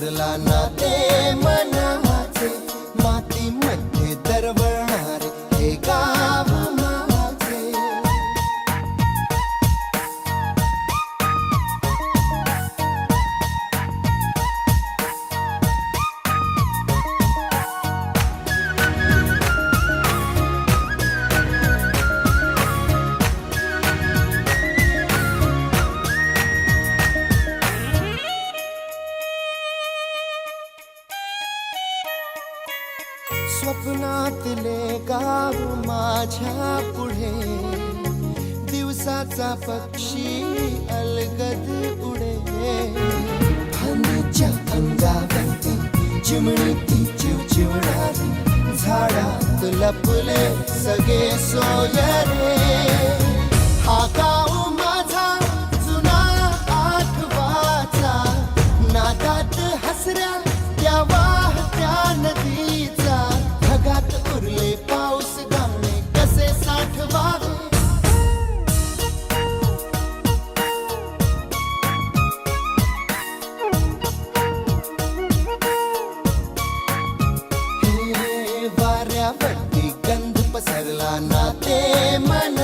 गंध पसरला वाटले गाव माझ्या पुढे. दिवसाचा पक्षी अलगद उडे. हनीच्या अंगावरती चिमणीती चिवचिवणारी. झाडात लपले सगळे सोयरे. ते मनाचे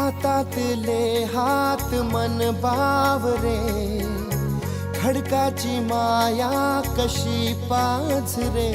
हातातले हात मन बावरे खडकाची माया कशी पाझरे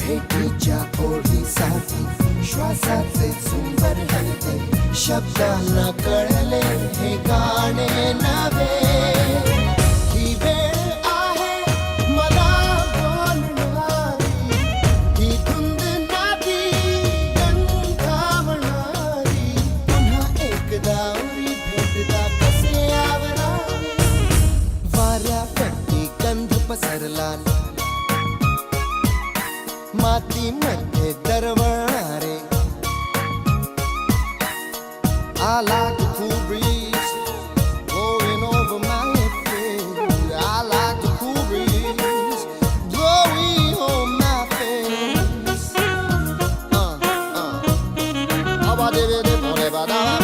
भेटीच्या ओढीसाठी श्वासाचे सुंदर हलते शब्दांना कळले हे गाणे नवे मध्ये I like the cool breeze blowing over my face. I like the cool breeze blowing on my face. Uh, uh.